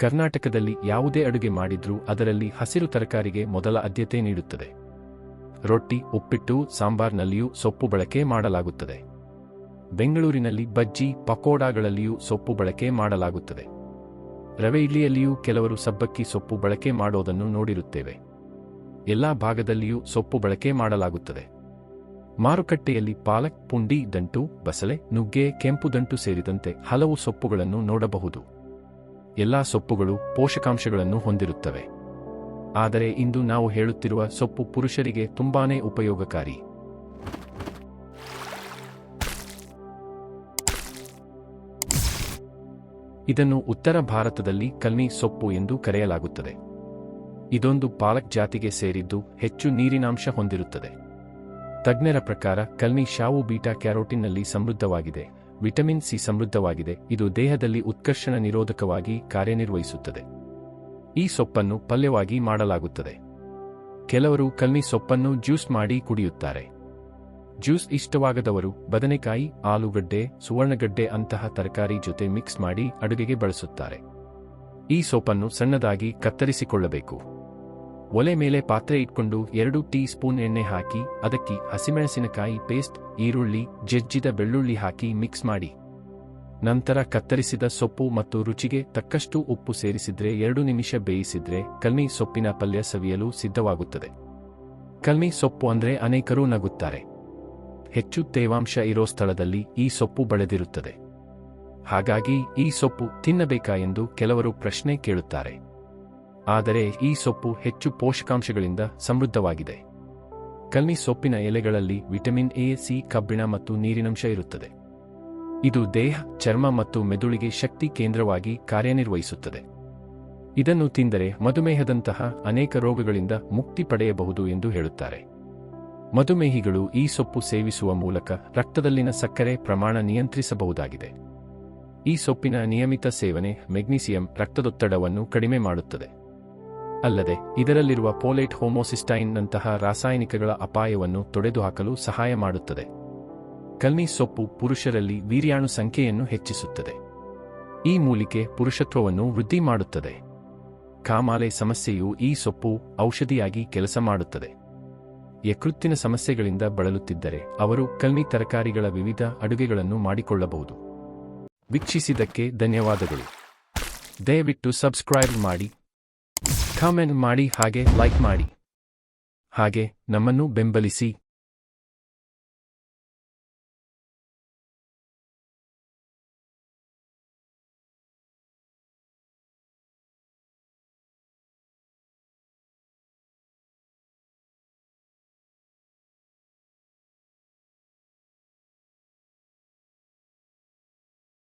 ಕರ್ನಾಟಕದಲ್ಲಿ ಯಾವುದೇ ಅಡುಗೆ ಮಾಡಿದ್ರೂ ಅದರಲ್ಲಿ ಹಸಿರು ತರಕಾರಿಗೆ ಮೊದಲ ಆದ್ಯತೆ ನೀಡುತ್ತದೆ. ರೊಟ್ಟಿ, ಉಪ್ಪಿಟ್ಟು, ಸಾಂಬಾರ್ನಲ್ಲಿಯೂ ಸೊಪ್ಪು ಬಳಕೆ ಮಾಡಲಾಗುತ್ತದೆ. ಬೆಂಗಳೂರಿನಲ್ಲಿ ಬಜ್ಜಿ, ಪಕೋಡಾಗಳಲ್ಲಿಯೂ ಸೊಪ್ಪು ಬಳಕೆ ಮಾಡಲಾಗುತ್ತದೆ. ರವೆ ಇಡ್ಲಿಯಲ್ಲಿಯೂ ಕೆಲವರು ಸಬ್ಬಕ್ಕಿ ಸೊಪ್ಪು ಬಳಕೆ ಮಾಡೋದನ್ನು ನೋಡಿರುತ್ತೇವೆ. ಎಲ್ಲಾ ಭಾಗದಲ್ಲಿಯೂ ಸೊಪ್ಪು ಬಳಕೆ ಮಾಡಲಾಗುತ್ತದೆ. ಮಾರುಕಟ್ಟೆಯಲ್ಲಿ ಪಾಲಕ್, ಪುಂಡಿ, ದಂಟು, ಬಸಳೆ, ನುಗ್ಗೆ, ಕೆಂಪು ದಂಟು ಸೇರಿದಂತೆ ಹಲವು ಸೊಪ್ಪುಗಳನ್ನು ನೋಡಬಹುದು. ಎಲ್ಲಾ ಸೊಪ್ಪುಗಳು ಪೋಷಕಾಂಶಗಳನ್ನು ಹೊಂದಿರುತ್ತವೆ. ಆದರೆ ಇಂದು ನಾವು ಹೇಳುತ್ತಿರುವ ಸೊಪ್ಪು ಪುರುಷರಿಗೆ ತುಂಬಾನೇ ಉಪಯೋಗಕಾರಿ. ಇದನ್ನು ಉತ್ತರ ಭಾರತದಲ್ಲಿ ಕಲ್ನಿ ಸೊಪ್ಪು ಎಂದು ಕರೆಯಲಾಗುತ್ತದೆ. ಇದೊಂದು ಪಾಲಕ್ ಜಾತಿಗೆ ಸೇರಿದ್ದು ಹೆಚ್ಚು ನೀರಿನಾಂಶ ಹೊಂದಿರುತ್ತದೆ. ತಜ್ಞರ ಪ್ರಕಾರ ಕಲ್ನಿ ಶಾವು ಬೀಟಾ ಕ್ಯಾರೋಟಿನ್ನಲ್ಲಿ ಸಮೃದ್ಧವಾಗಿದೆ. ವಿಟಮಿನ್ ಸಿ ಸಮೃದ್ಧವಾಗಿದೆ. ಇದು ದೇಹದಲ್ಲಿ ಉತ್ಕರ್ಷಣ ನಿರೋಧಕವಾಗಿ ಕಾರ್ಯನಿರ್ವಹಿಸುತ್ತದೆ. ಈ ಸೊಪ್ಪನ್ನು ಪಲ್ಯವಾಗಿ ಮಾಡಲಾಗುತ್ತದೆ. ಕೆಲವರು ಕಲ್ಮಿ ಸೊಪ್ಪನ್ನು ಜ್ಯೂಸ್ ಮಾಡಿ ಕುಡಿಯುತ್ತಾರೆ. ಜ್ಯೂಸ್ ಇಷ್ಟವಾಗದವರು ಬದನೆಕಾಯಿ, ಆಲೂಗಡ್ಡೆ, ಸುವರ್ಣಗಡ್ಡೆ ಅಂತಹ ತರಕಾರಿ ಜೊತೆ ಮಿಕ್ಸ್ ಮಾಡಿ ಅಡುಗೆಗೆ ಬಳಸುತ್ತಾರೆ. ಈ ಸೊಪ್ಪನ್ನು ಸಣ್ಣದಾಗಿ ಕತ್ತರಿಸಿಕೊಳ್ಳಬೇಕು. ಒಲೆ ಮೇಲೆ ಪಾತ್ರೆ ಇಟ್ಕೊಂಡು ಎರಡು ಟೀ ಸ್ಪೂನ್ ಎಣ್ಣೆ ಹಾಕಿ, ಅದಕ್ಕೆ ಹಸಿಮೆಣಸಿನಕಾಯಿ ಪೇಸ್ಟ್, ಈರುಳ್ಳಿ, ಜಜ್ಜಿದ ಬೆಳ್ಳುಳ್ಳಿ ಹಾಕಿ ಮಿಕ್ಸ್ ಮಾಡಿ. ನಂತರ ಕತ್ತರಿಸಿದ ಸೊಪ್ಪು ಮತ್ತು ರುಚಿಗೆ ತಕ್ಕಷ್ಟು ಉಪ್ಪು ಸೇರಿಸಿದ್ರೆ ಎರಡು ನಿಮಿಷ ಬೇಯಿಸಿದ್ರೆ ಕಲ್ಮಿ ಸೊಪ್ಪಿನ ಪಲ್ಯ ಸವಿಯಲು ಸಿದ್ಧವಾಗುತ್ತದೆ. ಕಲ್ಮಿ ಸೊಪ್ಪು ಅಂದ್ರೆ ಅನೇಕರು ನಗುತ್ತಾರೆ. ಹೆಚ್ಚು ತೇವಾಂಶ ಇರೋ ಸ್ಥಳದಲ್ಲಿ ಈ ಸೊಪ್ಪು ಬಳೆದಿರುತ್ತದೆ. ಹಾಗಾಗಿ ಈ ಸೊಪ್ಪು ತಿನ್ನಬೇಕಾ ಎಂದು ಕೆಲವರು ಪ್ರಶ್ನೆ ಕೇಳುತ್ತಾರೆ. ಆದರೆ ಈ ಸೊಪ್ಪು ಹೆಚ್ಚು ಪೋಷಕಾಂಶಗಳಿಂದ ಸಮೃದ್ಧವಾಗಿದೆ. ಕಲ್ಮಿ ಸೊಪ್ಪಿನ ಎಲೆಗಳಲ್ಲಿ ವಿಟಮಿನ್ ಎ, ಸಿ, ಕಬ್ಬಿಣ ಮತ್ತು ನೀರಿನಂಶ ಇರುತ್ತದೆ. ಇದು ದೇಹ, ಚರ್ಮ ಮತ್ತು ಮೆದುಳಿಗೆ ಶಕ್ತಿ ಕೇಂದ್ರವಾಗಿ ಕಾರ್ಯನಿರ್ವಹಿಸುತ್ತದೆ. ಇದನ್ನು ತಿಂದರೆ ಮಧುಮೇಹದಂತಹ ಅನೇಕ ರೋಗಗಳಿಂದ ಮುಕ್ತಿ ಪಡೆಯಬಹುದು ಎಂದು ಹೇಳುತ್ತಾರೆ. ಮಧುಮೇಹಿಗಳು ಈ ಸೊಪ್ಪು ಸೇವಿಸುವ ಮೂಲಕ ರಕ್ತದಲ್ಲಿನ ಸಕ್ಕರೆ ಪ್ರಮಾಣ ನಿಯಂತ್ರಿಸಬಹುದಾಗಿದೆ. ಈ ಸೊಪ್ಪಿನ ನಿಯಮಿತ ಸೇವನೆ ಮೆಗ್ನೀಸಿಯಂ ರಕ್ತದೊತ್ತಡವನ್ನು ಕಡಿಮೆ ಮಾಡುತ್ತದೆ. ಅಲ್ಲದೆ, ಇದರಲ್ಲಿರುವ ಪೋಲೇಟ್ ಹೋಮೋಸಿಸ್ಟೈನ್ನಂತಹ ರಾಸಾಯನಿಕಗಳ ಅಪಾಯವನ್ನು ತೊಡೆದುಹಾಕಲು ಸಹಾಯ ಮಾಡುತ್ತದೆ. ಕಲ್ಮಿ ಸೊಪ್ಪು ಪುರುಷರಲ್ಲಿ ವೀರ್ಯಾಣು ಸಂಖ್ಯೆಯನ್ನು ಹೆಚ್ಚಿಸುತ್ತದೆ. ಈ ಮೂಲಿಕೆ ಪುರುಷತ್ವವನ್ನು ವೃದ್ಧಿ ಮಾಡುತ್ತದೆ. ಕಾಮಾಲೆ ಸಮಸ್ಯೆಯು ಈ ಸೊಪ್ಪು ಔಷಧಿಯಾಗಿ ಕೆಲಸ ಮಾಡುತ್ತದೆ. ಯಕೃತ್ತಿನ ಸಮಸ್ಯೆಗಳಿಂದ ಬಳಲುತ್ತಿದ್ದರೆ ಅವರು ಕಲ್ಮಿ ತರಕಾರಿಗಳ ವಿವಿಧ ಅಡುಗೆಗಳನ್ನು ಮಾಡಿಕೊಳ್ಳಬಹುದು. ವೀಕ್ಷಿಸಿದ್ದಕ್ಕೆ ಧನ್ಯವಾದಗಳು. ದಯವಿಟ್ಟು ಸಬ್ಸ್ಕ್ರೈಬ್ ಮಾಡಿ. ಕಾಮೆಂಟ್ ಮಾಡಿ ಹಾಗೆ ಲೈಕ್ ಮಾಡಿ. ಹಾಗೆ ನಮ್ಮನ್ನು ಬೆಂಬಲಿಸಿ.